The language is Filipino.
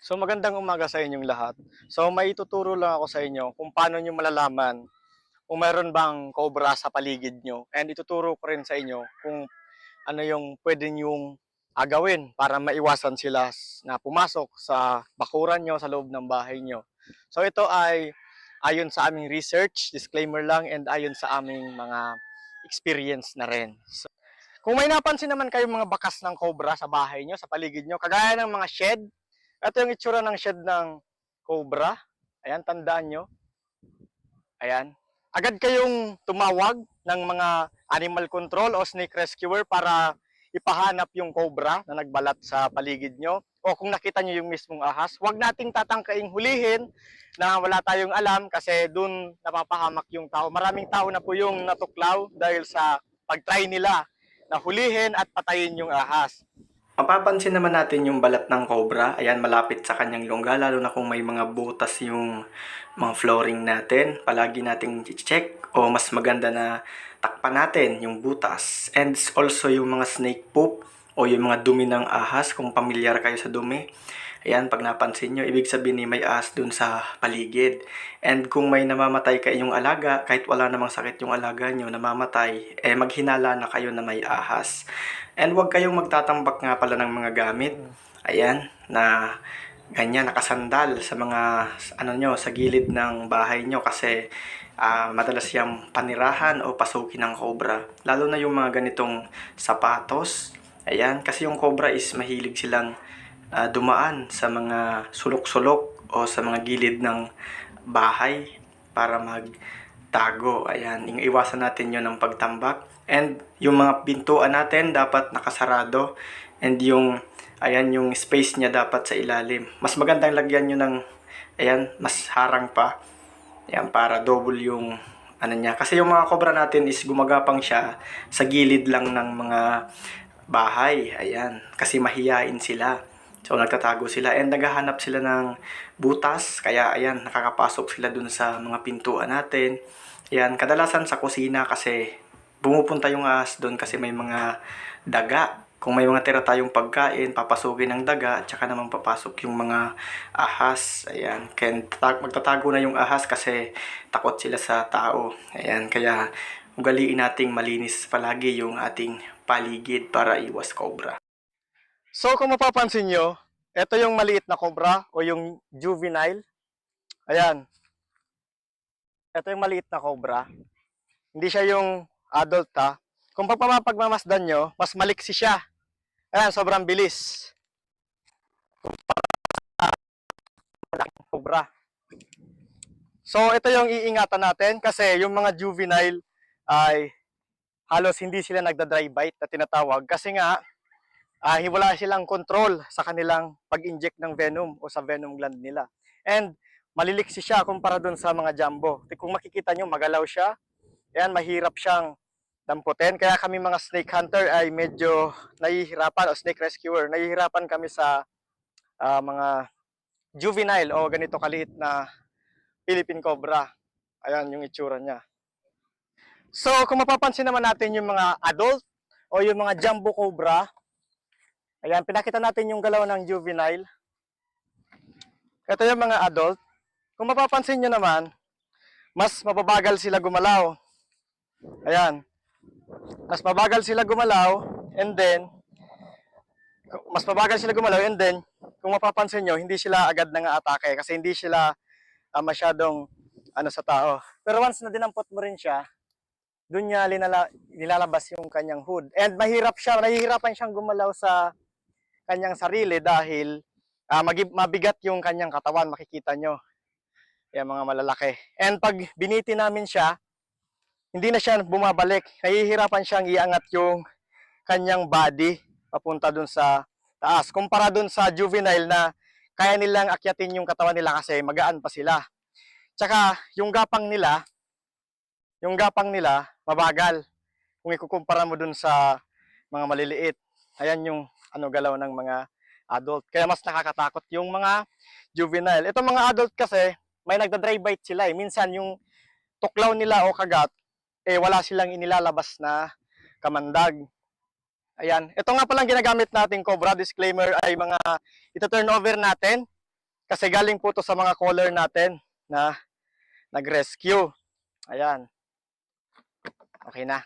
So magandang umaga sa inyong lahat. So may ituturo lang ako sa inyo kung paano nyo malalaman kung mayroon bang cobra sa paligid nyo. And ituturo ko rin sa inyo kung ano yung pwede nyong agawin para maiwasan sila na pumasok sa bakuran nyo sa loob ng bahay nyo. So ito ay ayon sa aming research, disclaimer lang, and ayon sa aming mga experience na rin. So, kung may napansin naman kayong mga bakas ng cobra sa bahay nyo, sa paligid nyo, kagaya ng mga shed, ito yung itsura ng shed ng cobra. Ayan, tandaan nyo. Ayan. Agad kayong tumawag ng mga animal control o snake rescuer para ipahanap yung cobra na nagbalat sa paligid nyo. O kung nakita nyo yung mismong ahas, huwag nating tatangkaing hulihin na wala tayong alam kasi dun napapahamak yung tao. Maraming tao na po yung natuklaw dahil sa pag-try nila na hulihin at patayin yung ahas. Mapapansin naman natin yung balat ng cobra. Ayan, malapit sa kanyang lungga, lalo na kung may mga butas yung mga flooring natin. Palagi nating check o mas maganda na takpan natin yung butas. And also yung mga snake poop o yung mga dumi ng ahas, kung pamilyar kayo sa dumi. Ayan, pag napansin nyo, ibig sabihin ni may ahas dun sa paligid. And kung may namamatay ka inyong alaga, kahit wala namang sakit yung alaga nyo, namamatay, eh maghinala na kayo na may ahas. And huwag kayong magtatambak nga pala ng mga gamit. Ayan, na ganyan, nakasandal sa mga, ano nyo, sa gilid ng bahay nyo kasi ah, madalas yung panirahan o pasukin ng cobra. Lalo na yung mga ganitong sapatos. Ayan, kasi yung cobra is mahilig silang ah, dumaan sa mga sulok-sulok o sa mga gilid ng bahay para magtago. Ayan, iwasan natin yon ng pagtambak. And yung mga pintuan natin dapat nakasarado. And yung, ayan, yung space niya dapat sa ilalim. Mas magandang lagyan nyo ng, ayan, mas harang pa. Ayan, para double yung, ano niya. Kasi yung mga cobra natin is gumagapang siya sa gilid lang ng mga bahay. Ayan, kasi mahiyain sila. So, nagtatago sila and naghahanap sila ng butas. Kaya, ayan, nakakapasok sila dun sa mga pintuan natin. Ayan, kadalasan sa kusina kasi pumupunta yung ahas doon kasi may mga daga. Kung may mga tira tayong pagkain, papasukin ng daga, at saka naman papasok yung mga ahas. Ayan, kaya ta- magtatago na yung ahas kasi takot sila sa tao. Ayan, kaya ugaliin nating malinis palagi yung ating paligid para iwas cobra. So kung mapapansin nyo, ito yung maliit na cobra o yung juvenile. Ayan. Ito yung maliit na cobra. Hindi siya yung adult ha. Kung pagpapagmamasdan nyo, mas maliksi siya. Ayan, sobrang bilis. Cobra. So ito yung iingatan natin kasi yung mga juvenile ay halos hindi sila nagda-dry bite na tinatawag kasi nga ah wala silang control sa kanilang pag-inject ng venom o sa venom gland nila. And maliliksi siya kumpara dun sa mga jumbo. Kung makikita nyo, magalaw siya. Ayan, mahirap siyang damputin. Kaya kami mga snake hunter ay medyo nahihirapan o snake rescuer, nahihirapan kami sa ah, mga juvenile o ganito kaliit na Philippine Cobra. Ayan yung itsura niya. So, kung mapapansin naman natin yung mga adult o yung mga jumbo cobra, ayan, pinakita natin yung galaw ng juvenile. Ito yung mga adult. Kung mapapansin nyo naman, mas mababagal sila gumalaw. Ayan. Mas mabagal sila gumalaw and then mas mabagal sila gumalaw and then kung mapapansin nyo, hindi sila agad nang atake kasi hindi sila ah, masyadong ano sa tao. Pero once na dinampot mo rin siya, doon niya nilalabas yung kanyang hood. And mahirap siya, nahihirapan siyang gumalaw sa kanyang sarili dahil ah, magi- mabigat yung kanyang katawan, makikita nyo. Yan mga malalaki. And pag biniti namin siya, hindi na siya bumabalik. Nahihirapan siyang iangat yung kanyang body papunta dun sa taas. Kumpara dun sa juvenile na kaya nilang akyatin yung katawan nila kasi magaan pa sila. Tsaka yung gapang nila, yung gapang nila mabagal. Kung ikukumpara mo dun sa mga maliliit. Ayan yung ano galaw ng mga adult. Kaya mas nakakatakot yung mga juvenile. Itong mga adult kasi may nagda-dry bite sila eh. Minsan yung tuklaw nila o kagat eh wala silang inilalabas na kamandag. Ayan. Ito nga palang ginagamit nating Cobra disclaimer ay mga ito turnover natin Kasi galing po to sa mga caller natin na nag-rescue. Ayan. Okay na.